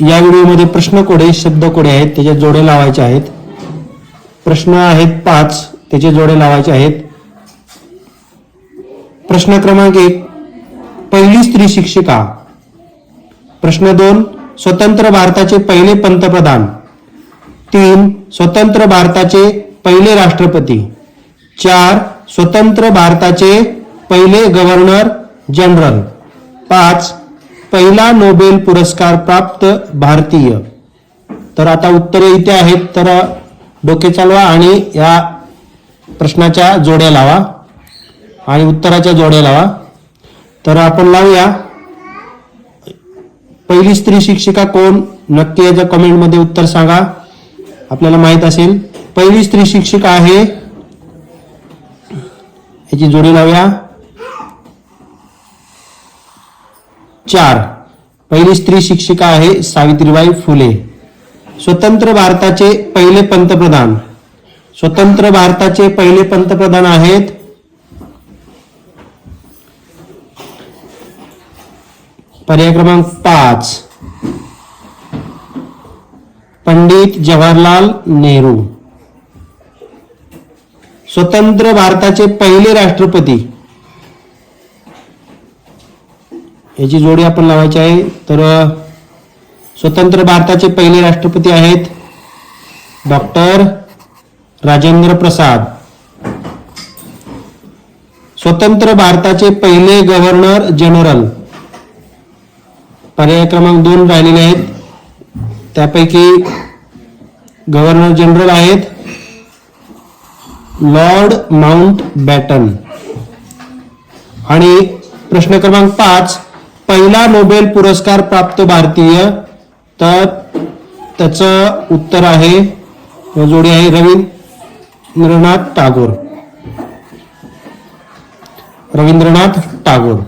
या व्हिडिओमध्ये प्रश्न कोडे शब्द कोडे आहेत त्याच्या जोडे लावायचे आहेत. प्रश्न आहेत पाच त्याचे जोडे लावायचे आहेत. प्रश्न क्रमांक एक पहिली स्त्री शिक्षिका. प्रश्न दोन स्वतंत्र भारताचे पहिले पंतप्रधान. तीन स्वतंत्र भारताचे पहिले राष्ट्रपती. चार स्वतंत्र भारताचे पहिले गव्हर्नर जनरल. पाच पहिला नोबेल पुरस्कार प्राप्त भारतीय. तर आता उत्तरे इथे आहेत तर डोके चालवा आणि या प्रश्नाच्या जोड्या लावा. आणि उत्तराच्या जोड्या लावा. तर आपण लावूया. पहिली स्त्री शिक्षिका कोण? नक्की याच्या कमेंटमध्ये उत्तर सांगा. आपल्याला माहीत असेल. पहिली स्त्री शिक्षिका आहे. याची जोडी लावूया. चार. पहिली स्त्री शिक्षिका आहे सावित्रीबाई फुले. स्वतंत्र भारताचे पहिले पंतप्रधान. स्वतंत्र भारताचे पहिले पंतप्रधान आहेत पर्याय क्रमांक पाच. पंडित जवाहरलाल नेहरू. स्वतंत्र भारताचे पहिले राष्ट्रपती. याची जोडी आपण लावायची आहे. तर स्वतंत्र भारताचे पहिले राष्ट्रपती आहेत डॉक्टर राजेंद्र प्रसाद. स्वतंत्र भारताचे पहिले गव्हर्नर जनरल. पर्याय क्रमांक दोन राहिलेले आहेत. त्यापैकी गव्हर्नर जनरल आहेत लॉर्ड माउंट बॅटन. आणि प्रश्न क्रमांक पाच पहिला नोबेल पुरस्कार प्राप्त भारतीय. तर त्याचं उत्तर आहे जोडी आहे रवींद्रनाथ टागोर. रवींद्रनाथ टागोर.